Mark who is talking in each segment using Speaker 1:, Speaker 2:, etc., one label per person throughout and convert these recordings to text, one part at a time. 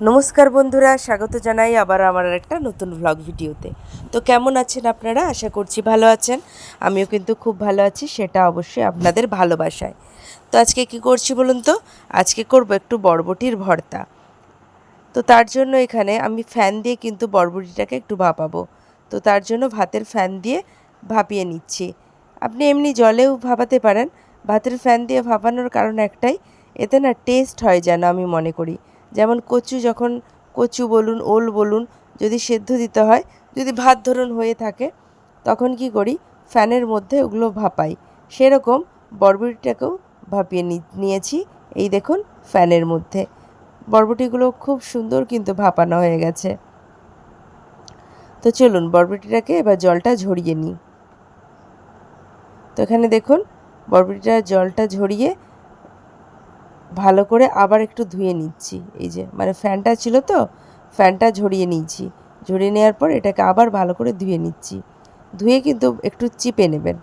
Speaker 1: নমস্কার বন্ধুরা, স্বাগত জানাই আবার আমার একটা নতুন ভ্লগ ভিডিওতে। তো কেমন আছেন আপনারা? আশা করছি ভালো আছেন। আমিও কিন্তু খুব ভালো আছি, সেটা অবশ্যই আপনাদের ভালোবাসায়। তো আজকে কি করছি বলুন তো? আজকে করব একটু বরবটির ভর্তা। তো তার জন্য এখানে আমি ফ্যান দিয়ে কিন্তু বরবটিটাকে একটু ভাপাবো। তো তার জন্য ভাতের ফ্যান দিয়ে ভাপিয়ে নিচ্ছি। আপনি এমনি জলেও ভাপাতে পারেন। ভাতের ফ্যান দিয়ে ভাপানোর কারণ একটাই, এতে না টেস্ট হয় যেন আমি মনে করি। যেমন কচু, যখন কচু বলুন, ওল বলুন, যদি সেদ্ধ দিতে হয়, যদি ভাত ধরুন হয়ে থাকে, তখন কি করি? ফ্যানের মধ্যে ওগুলো ভাপাই। সেরকম বরবটিটাকেও ভাপিয়ে নিয়েছি, এই দেখুন ফ্যানের মধ্যে। বরবটিগুলো খুব সুন্দর কিন্তু ভাপানো হয়ে গেছে। তো চলুন বরবটিটাকে এবার জলটা ঝরিয়ে নিই। তো এখানে দেখুন, বরবটিটার জলটা ঝরিয়ে ভালো করে আবার একটু ধুয়ে নিচ্ছি। এই যে মানে ফ্যানটা ছিল তো, ফ্যানটা ঝরিয়ে নিয়েছি। ঝরিয়ে নেওয়ার পর এটাকে আবার ভালো করে ধুয়ে নিচ্ছি। ধুয়ে কিন্তু একটু চিপে নেবেন।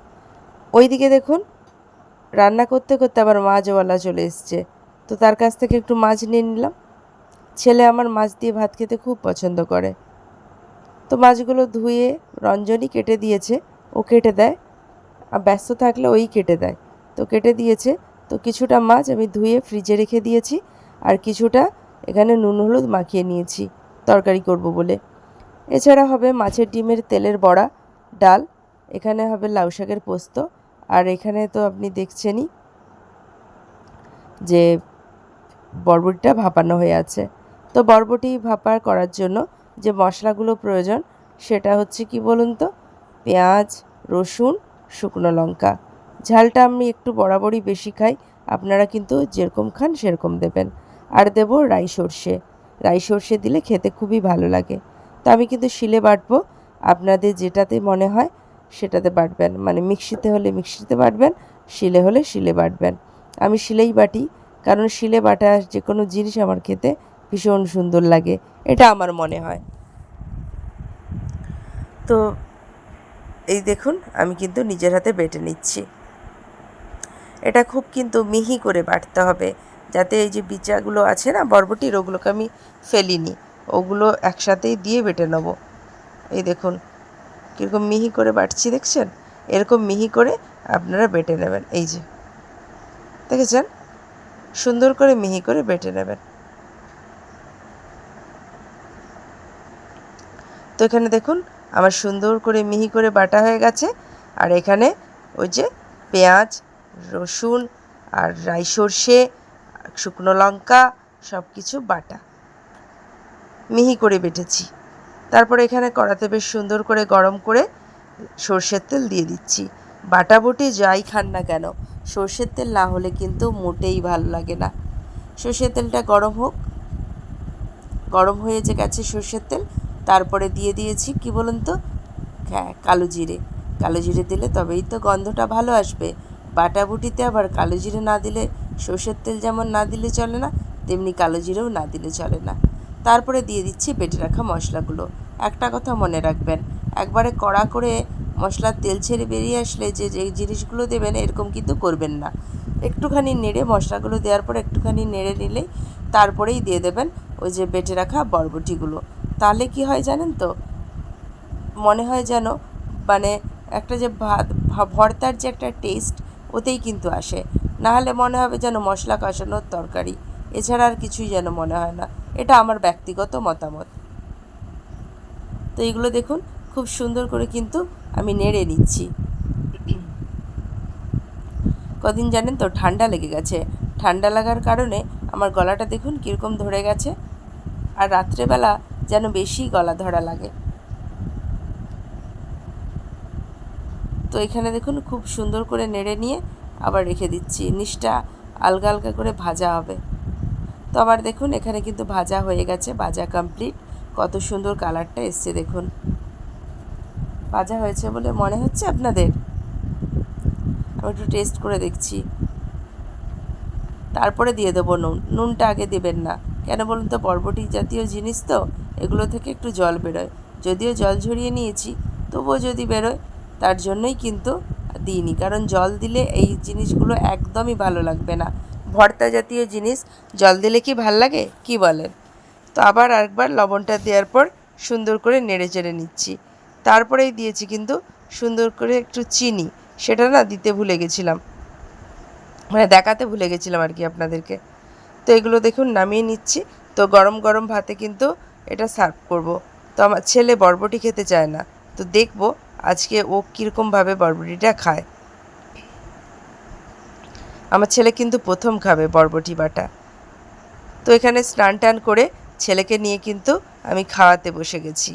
Speaker 1: ওইদিকে দেখুন, রান্না করতে করতে আবার মাছওয়ালা চলে এসছে। তো তার কাছ থেকে একটু মাছ নিয়ে নিলাম। ছেলে আমার মাছ দিয়ে ভাত খেতে খুব পছন্দ করে। তো মাছগুলো ধুয়ে রঞ্জনই কেটে দিয়েছে। ও কেটে দেয়। আর ব্যস্ত থাকলে ওই কেটে দেয়। তো কেটে দিয়েছে। তো কিছুটা মাছ আমি ধুয়ে ফ্রিজে রেখে দিয়েছি আর কিছুটা এখানে নুন, হলুদ মাখিয়ে নিয়েছি, তরকারি করব বলে। এছাড়া হবে মাছের ডিমের তেলের বড়া, ডাল, এখানে হবে লাউ শাকের পোস্ত, আর এখানে তো আপনি দেখছেনই যে বরবটিটা ভাপানো হয়ে আছে। তো বরবটি ভাপার করার জন্য যে মশলাগুলো প্রয়োজন সেটা হচ্ছে কি বলুন তো? পেঁয়াজ, রসুন, শুকনো লঙ্কা। ঝালটা আমি একটু বরাবরই বেশি খাই, আপনারা কিন্তু যেরকম খান সেরকম দেবেন। আর দেব রাই সর্ষে। রাই সর্ষে দিলে খেতে খুবই ভালো লাগে। তো আমি কিন্তু শিলে বাটবো, আপনাদের যেটাতে মনে হয় সেটাতে বাটবেন। মানে মিক্সিতে হলে মিক্সিতে বাটবেন, শিলে হলে শিলে বাটবেন। আমি শিলেই বাটি, কারণ শিলে বাটা যে কোনো জিনিস আমার খেতে ভীষণ সুন্দর লাগে, এটা আমার মনে হয়। তো এই দেখুন, আমি কিন্তু নিজের হাতে বেটে নিচ্ছি। এটা খুব কিন্তু মিহি করে বাটতে হবে। যাতে এই যে বিচাগুলো আছে না, বরবটির, ওগুলোকে আমি ফেলিনি। ওগুলো একসাথেই দিয়ে বেটে নেব। এই দেখুন, কীরকম মিহি করে বাটছি দেখছেন? এরকম মিহি করে আপনারা বেটে নেবেন। এই যে, দেখেছেন? সুন্দর করে মিহি করে বেটে নেবেন। তো এখানে দেখুন, আমার সুন্দর করে মিহি করে বাটা হয়ে গেছে। আর এখানে ওই যে পেঁয়াজ রসুন আর রাই সর্ষে, শুকনো লঙ্কা সব কিছু বাটা। মিহি করে বেটেছি। তারপর এখানে কড়াতে বেশ সুন্দর করে গরম করে সর্ষের তেল দিয়ে দিচ্ছি। বাটা বটি যাই খান না কেন, সর্ষের তেল না হলে কিন্তু মোটেই ভালো লাগে না। সর্ষের তেলটা গরম হোক। গরম হয়ে যে গেছে সর্ষের তেল, তারপরে দিয়ে দিয়েছি কি বলুন তো? হ্যাঁ কালো জিরে। কালো জিরে দিলে তবেই তো গন্ধটা ভালো আসবে। বাটা বুটিতে আবার কালো জিরে না দিলে সর্ষের তেল যেমন না দিলে চলে না, তেমনি কালো জিরেও না দিলে চলে না। তারপরে দিয়ে দিচ্ছি বেটে রাখা মশলাগুলো। একটা কথা মনে রাখবেন, একবারে কড়া করে মশলার তেল ছেড়ে বেরিয়ে আসলে যে যে জিনিসগুলো দেবেন এরকম কিন্তু করবেন না। একটুখানি নেড়ে মশলাগুলো দেওয়ার পর একটুখানি নেড়ে নিলেই তারপরেই দিয়ে দেবেন ওই যে বেটে রাখা বরবটিগুলো। তাহলে কি হয় জানেন তো? মনে হয় যেন মানে একটা যে ভাত, ভর্তার যে একটা টেস্ট ওতেই কিন্তু আসে। না হলে মনে হবে যেন মশলা কষানোর তরকারি। এছাড়া আর কিছুই যেন মনে হয় না। এটা আমার ব্যক্তিগত মতামত। তো এইগুলো দেখুন, খুব সুন্দর করে কিন্তু আমি নেড়ে নিচ্ছি। কদিন জানেন তো, ঠান্ডা লেগে গেছে। ঠান্ডা লাগার কারণে আমার গলাটা দেখুন কীরকম ধরে গেছে। আর রাত্রেবেলা যেন বেশি গলা ধরা লাগে। তো এখানে দেখুন, খুব সুন্দর করে নেড়ে নিয়ে আবার রেখে দিচ্ছি। নিচটা আলগা আলগা করে ভাজা হবে। তো আবার দেখুন, এখানে কিন্তু ভাজা হয়ে গেছে, ভাজা কমপ্লিট কত সুন্দর কালারটা এসছে দেখুন। ভাজা হয়েছে বলে মনে হচ্ছে আপনাদের? আমি একটু টেস্ট করে দেখছি। তারপরে দিয়ে দেবো নুন। নুনটা আগে দেবেন না। কেন বলুন তো, বরবটি জাতীয় জিনিস তো, এগুলো থেকে একটু জল বেরোয়। যদিও জল ঝরিয়ে নিয়েছি, তবুও যদি বেরোয় তার জন্যই কিন্তু দিইনি। কারণ জল দিলে এই জিনিসগুলো একদমই ভালো লাগবে না। ভর্তা জাতীয় জিনিস, জল দিলে কি ভালো লাগে? কি বলেন? তো আবার আরেকবার লবণটা দেওয়ার পর সুন্দর করে নেড়ে চেড়ে নিচ্ছি। তারপরেই দিয়েছি কিন্তু সুন্দর করে একটু চিনি। সেটা না দিতে ভুলে গেছিলাম। মানে দেখাতে ভুলে গেছিলাম আর কি আপনাদেরকে। তো এগুলো দেখুন নামিয়ে নিচ্ছি। তো গরম গরম ভাতে কিন্তু এটা সার্ভ করব। তো আমার ছেলে বরবটি খেতে চায় না। তো দেখব আজকে ও কীরকমভাবে বরবটিটা খায়। আমার ছেলে কিন্তু প্রথম খাবে বরবটি বাটা। তো এখানে স্নান টান করে ছেলেকে নিয়ে কিন্তু আমি খাওয়াতে বসে গেছি।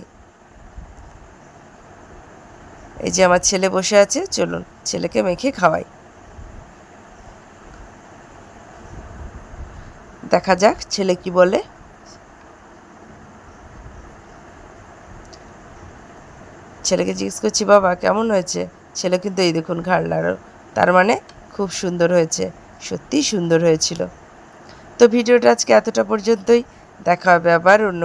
Speaker 1: এই যে আমার ছেলে বসে আছে, চলুন ছেলেকে মেখে খাওয়াই। দেখা যাক ছেলে কি বলে। ছেলেকে জিজ্ঞেস করছি, বাবা, কেমন হয়েছে? ছেলে কিন্তু, এই দেখুন ঘাড় লাড়ো তার মানে খুব সুন্দর হয়েছে। সত্যিই সুন্দর হয়েছিল। তো ভিডিওটা আজকে এতটা পর্যন্তই। দেখা হবে আবার অন্য